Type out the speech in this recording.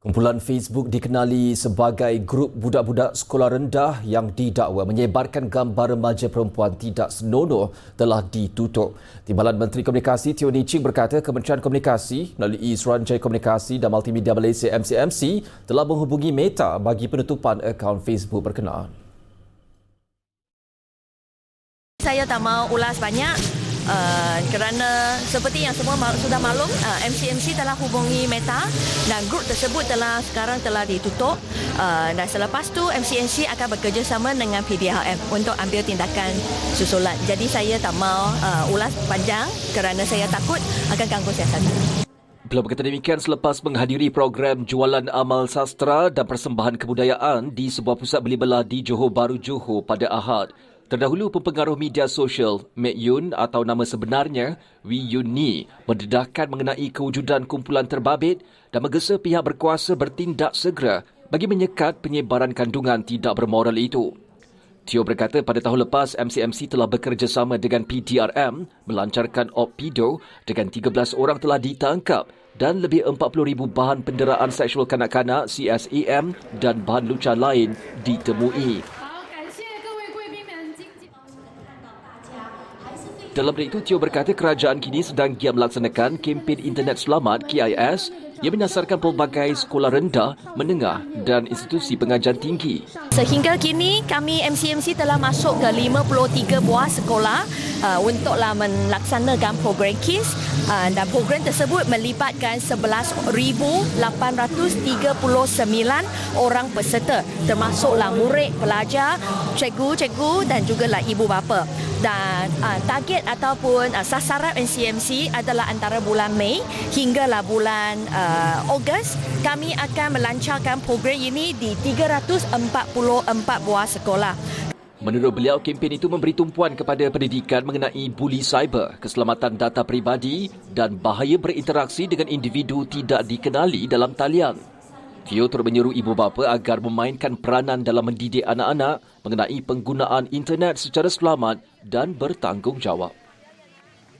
Kumpulan Facebook dikenali sebagai grup budak-budak sekolah rendah yang didakwa menyebarkan gambar remaja perempuan tidak senonoh telah ditutup. Timbalan Menteri Komunikasi Teo Ni Ching berkata Kementerian Komunikasi melalui Suruhanjaya Komunikasi dan Multimedia Malaysia MCMC telah menghubungi Meta bagi penutupan akaun Facebook berkenaan. Saya tak mau ulas banyak uh, kerana seperti yang semua sudah maklum uh, MCMC telah hubungi Meta dan grup tersebut telah sekarang telah ditutup uh, dan selepas tu MCMC akan bekerjasama dengan PDHM untuk ambil tindakan susulan. Jadi saya tak mau uh, ulas panjang kerana saya takut akan ganggu siasatan. Beliau berkata demikian selepas menghadiri program Jualan Amal Sastra dan Persembahan Kebudayaan di sebuah pusat beli belah di Johor Baru, Johor pada Ahad. Terdahulu pempengaruh media sosial Mek Yun atau nama sebenarnya Wee Yun Ni mendedahkan mengenai kewujudan kumpulan terbabit dan menggesa pihak berkuasa bertindak segera bagi menyekat penyebaran kandungan tidak bermoral itu. Tio berkata pada tahun lepas MCMC telah bekerjasama dengan PDRM melancarkan OPIDO dengan 13 orang telah ditangkap dan lebih 40,000 bahan penderaan seksual kanak-kanak CSEM dan bahan lucah lain ditemui. Dalam benda itu, berkata kerajaan kini sedang giat melaksanakan kempen Internet Selamat KIS yang menyasarkan pelbagai sekolah rendah, menengah dan institusi pengajian tinggi. Sehingga kini kami MCMC telah masuk ke 53 buah sekolah uh, untuklah melaksanakan program KIS dan program tersebut melibatkan 11,839 orang peserta termasuklah murid, pelajar, cikgu-cikgu dan juga lah ibu bapa. Dan uh, target ataupun uh, sasaran MCMC adalah antara bulan Mei hinggalah bulan uh, Ogos kami akan melancarkan program ini di 344 buah sekolah. Menurut beliau, kempen itu memberi tumpuan kepada pendidikan mengenai buli cyber, keselamatan data peribadi dan bahaya berinteraksi dengan individu tidak dikenali dalam talian. Tio turut menyeru ibu bapa agar memainkan peranan dalam mendidik anak-anak mengenai penggunaan internet secara selamat dan bertanggungjawab.